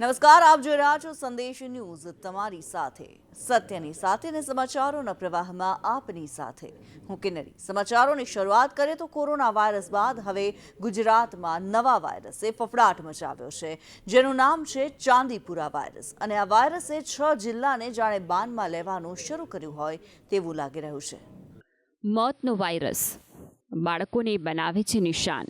નમસ્કાર, આપ જોઈ રહ્યા છો સંદેશ ન્યૂઝ તમારી સાથે. સત્યની સાથે ને સમાચારોના પ્રવાહમાં આપની સાથે. હું કિન્નરી. સમાચારોની શરૂઆત કરીએ તો કોરોના વાયરસ બાદ હવે ગુજરાતમાં નવા વાયરસે ફફડાટ મચાવ્યો છે, જેનું નામ છે ચાંદીપુરા વાયરસ. અને આ વાયરસે છ જિલ્લાને જાણે બાનમાં લેવાનું શરૂ કર્યું હોય તેવું લાગી રહ્યું છે. મોતનો વાયરસ બાળકોને બનાવે છે નિશાન.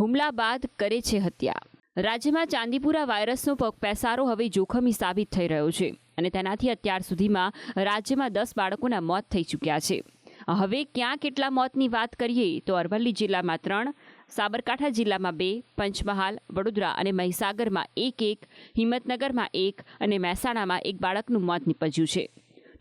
હુમલા બાદ કરે છે હત્યા. રાજ્યમાં ચાંદીપુરા વાયરસનો પગપેસારો હવે જોખમી સાબિત થઈ રહ્યો છે અને તેનાથી અત્યાર સુધીમાં રાજ્યમાં દસ બાળકોના મોત થઈ ચૂક્યા છે. હવે ક્યાં કેટલા મોતની વાત કરીએ તો અરવલ્લી જિલ્લામાં ત્રણ, સાબરકાંઠા જિલ્લામાં બે, પંચમહાલ, વડોદરા અને મહીસાગરમાં એક એક, હિંમતનગરમાં એક અને મહેસાણામાં એક બાળકનું મોત નીપજ્યું છે.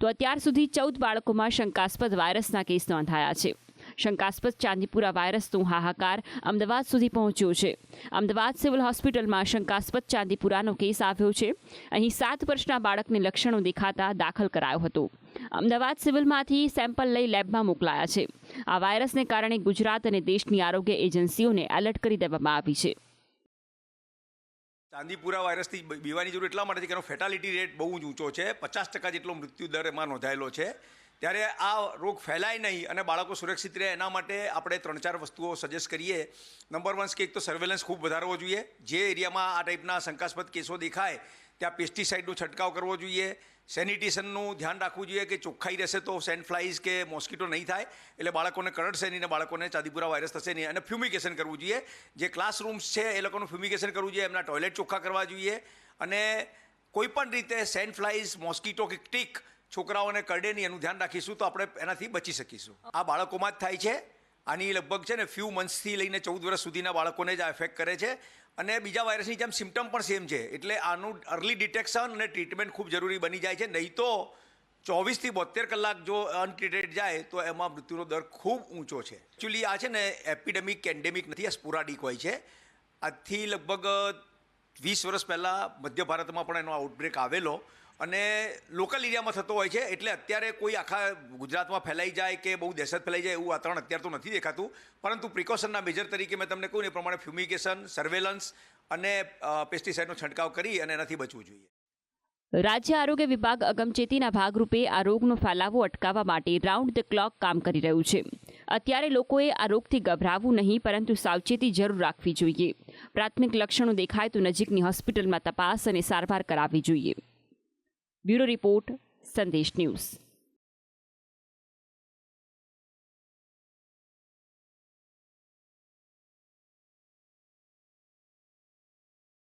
તો અત્યાર સુધી ચૌદ બાળકોમાં શંકાસ્પદ વાયરસના કેસ નોંધાયા છે. શંકાસ્પદ ચાંદીપુરા વાયરસનો હાહાકાર અમદાવાદ સુધી પહોંચ્યો છે. અમદાવાદ સિવિલ હોસ્પિટલમાં શંકાસ્પદ ચાંદીપુરાનો કેસ આવ્યો છે. અહીં સાત વર્ષના બાળકને લક્ષણો દેખાતા દાખલ કરાયો હતો. અમદાવાદ સિવિલમાંથી સેમ્પલ લઈ લેબમાં મોકલાયા છે. આ વાયરસને કારણે ગુજરાત અને દેશની આરોગ્ય એજન્સીઓને એલર્ટ કરી દેવામાં આવી છે. ચાંદીપુરા વાયરસથી બીવાની જરૂર એટલા માટે છે કે એનો ફેટાલિટી રેટ બહુ જ ઊંચો છે. પચાસ ટકા જેટલો મૃત્યુ દર એમાં નોંધાયેલો છે. ત્યારે આ રોગ ફેલાય નહીં અને બાળકો સુરક્ષિત રહે એના માટે આપણે ત્રણ ચાર વસ્તુઓ સજેસ્ટ કરીએ. નંબર વન કે એક તો સર્વેલન્સ ખૂબ વધારવો જોઈએ. જે એરિયામાં આ ટાઈપના શંકાસ્પદ કેસો દેખાય, ત્યાં પેસ્ટિસાઇડનો છંટકાવ કરવો જોઈએ. સેનિટેશનનું ધ્યાન રાખવું જોઈએ કે ચોખ્ખાઈ રહેશે તો સેન્ડ ફ્લાઇઝ કે મોસ્કીટો નહીં થાય. એટલે બાળકોને કરડશે નહીં ને બાળકોને ચાંદીપુરા વાયરસ થશે નહીં. અને ફ્યુમિગેશન કરવું જોઈએ. જે ક્લાસરૂમ્સ છે એ લોકોનું ફ્યુમિગેશન કરવું જોઈએ. એમના ટોયલેટ ચોખ્ખા કરવા જોઈએ. અને કોઈપણ રીતે સેન્ડ ફ્લાઇઝ મોસ્કીટો કે ટીક છોકરાઓને કરડે નહીં, એનું ધ્યાન રાખીશું તો આપણે એનાથી બચી શકીશું. આ બાળકોમાં જ થાય છે. આની લગભગ છે ને ફ્યુ મંથ્સથી લઈને ચૌદ વર્ષ સુધીના બાળકોને જ આ એફેક્ટ કરે છે. અને બીજા વાયરસની જેમ સિમ્ટમ પણ સેમ છે. એટલે આનું અર્લી ડિટેક્શન અને ટ્રીટમેન્ટ ખૂબ જરૂરી બની જાય છે. નહીં તો ચોવીસથી બોતેર કલાક જો અનટ્રીટેડ જાય, તો એમાં મૃત્યુનો દર ખૂબ ઊંચો છે. એકચ્યુઅલી આ છે ને એપિડેમિક એન્ડેમિક નથી, આ સ્પોરાડિક હોય છે. આજથી લગભગ વીસ વર્ષ પહેલાં મધ્ય ભારતમાં પણ એનો આઉટબ્રેક આવેલો. અને લોકલ એરિયામાં થતો હોય છે, એટલે અત્યારે કોઈ આખા ગુજરાતમાં ફેલાઈ જાય કે બહુ દહેશત ફેલાઈ જાય એવું વાતાવરણ અત્યારે તો નથી દેખાતું. પરંતુ પ્રિકોશનના મેજર તરીકે મેં તમને કહ્યું એ પ્રમાણે ફ્યુમિગેશન સર્વેલન્સ અને પેસ્ટિસાઇડનો છંટકાવ કરી અને એનાથી બચવું જોઈએ. રાજ્ય આરોગ્ય વિભાગ અગમચેતીના ભાગરૂપે આ રોગનો ફેલાવો અટકાવવા માટે રાઉન્ડ ધ ક્લોક કામ કરી રહ્યું છે. અત્યારે લોકોએ આ રોગથી ગભરાવવું નહીં, પરંતુ સાવચેતી જરૂર રાખવી જોઈએ. પ્રાથમિક લક્ષણો દેખાય તો નજીકની હોસ્પિટલમાં તપાસ અને સારવાર કરાવવી જોઈએ. Bureau report Sandesh news.